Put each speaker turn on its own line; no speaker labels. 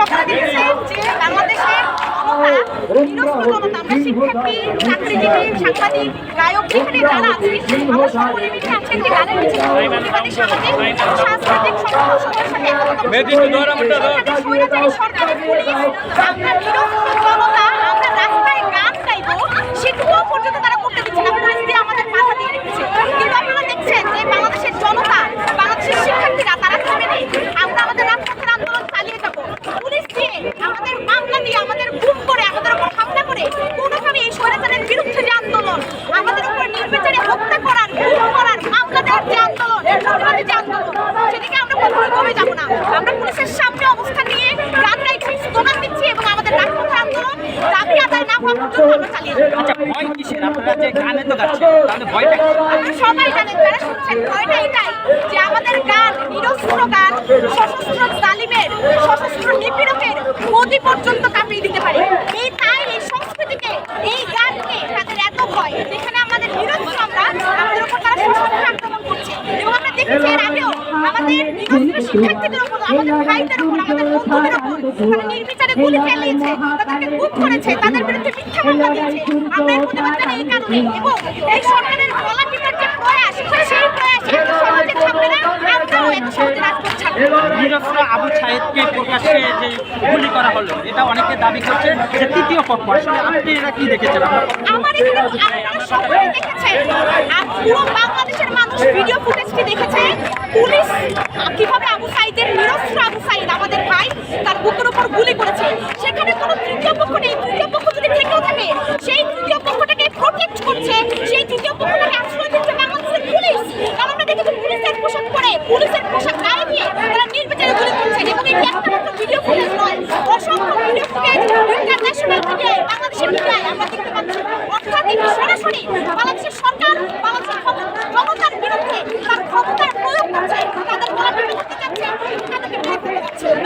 সকলে দেখেছে যে জনতা আমরা শিক্ষার্থী চাকরিজীবী সাংবাদিক গায়ক যেখানে যারা আছি আমরা সকলে মিলে আজকে একটি গানের মিছিল প্রতিবাদী সামাজিক সাংস্কৃতিক সংগঠনের সাথে একত্র
মেয়েটি একটু ধর, আমারটা ধর।
সরকারি স্বৈরাচারী সরকারের পুলিশ আমরা নিরস্ত্র জনতা আমরা রাস্তায় গান গাইবো সেটুকুও পর্যন্ত তারা করতে দিচ্ছে না পুলিশ দিয়ে আমাদের মাথা দিয়ে রেখেছে কিন্তু আপনারা দেখছেন যে বাংলাদেশের জনতা বাংলাদেশের শিক্ষার্থীরা তারা থামে নেই আমরা আমাদের রাজপথের আন্দোলন চালিয়ে যাব পুলিশ দিয়ে আমাদের মামলা দিয়ে আমাদের গুম করে আমাদের উপর হামলা করে কোনোভাবে এই স্বৈরাচারের বিরুদ্ধে যে আন্দোলন আমাদের উপর নির্বিচারে হত্যা করার গুম করার মামলা দেওয়ার যে আন্দোলন প্রতিবাদী যে আন্দোলন সেদিকে আমরা কখনো কমে যাব না আমরা পুলিশের সামনে অবস্থান নিয়ে গান গাইছি স্লোগান দিচ্ছি এবং আমাদের রাজপথের আন্দোলন দাবি আদায় না হওয়া পর্যন্ত আমরা চালিয়ে যাব
আচ্ছা ভয় কিসের? আপনারা যে গানে তো গাচ্ছেন তাহলে ভয়টা
সবাই জানেন যারা শুনছেন ভয়টা এটাই যে আমাদের গান নিরস্ত্র গান সশস্ত্র জালিমের সশস্ত্র নিপীড়কের গদি পর্যন্ত কাঁপিয়ে দিতে পারে। এই তাই এই সংস্কৃতিকে এই গানকে তাদের এত ভয় যেখানে আমাদের নিরস্ত্র আমরা আমাদের উপর তারা সশস্ত্র আক্রমণ করছে। এবং আমরা দেখেছি আমাদের নিরস্ত্র শিক্ষার্থীদের উপর আমাদের ভাইদের উপর আমাদের বন্ধুদের উপর তারা নির্বিচারে গুলি চালিয়েছে তাদেরকে গুম করেছে তাদের বিরুদ্ধে মিথ্যা মামলা দিয়েছে। আমরা এর প্রতিবাদ জানাই এই কারণে এবং এই সরকারের গলা টিপার যে প্রয়াস সেই প্রয়াস এত সহজে আমরাও এত সহজে রাজপথ
নিরস্ত্র আবু সাহেবকে প্রকাশ্যে যে গুলি করা হলো এটা অনেকে দাবি করছে যে তৃতীয় পক্ষ আসলে আপনি এটা কি দেখেছেন?
আমার এখানে পুরো কীভাবে আবু সাইদের নিরস্ত্র আবু সাইদ, আমাদের ভাই তার বুকের উপর গুলি করেছে। সেখানে কোনো তৃতীয় পক্ষ নেই। তৃতীয় পক্ষ যদি থেকেও থাকে, সেই তৃতীয় পক্ষটাকে প্রোটেক্ট করছে। সেই তৃতীয় পক্ষটাকে আশ্রয় দিচ্ছে বাংলাদেশের পুলিশ। কারণ আমরা দেখেছি পুলিশের পোশাক পরে, পুলিশের পোশাক গায়ে দিয়ে তারা নির্বিচারে গুলি করছে। এবং একটা মাত্র ভিডিও ফুটেজ নয়, অসংখ্য ভিডিও ফুটেজ ইন্টারন্যাশনাল বাংলাদেশের মিডিয়ায় আমরা দেখতে পাচ্ছি। অর্থাৎ এটি সরাসরি বাংলাদেশের সরকার, বাংলাদেশের জনতার বিরুদ্ধে তার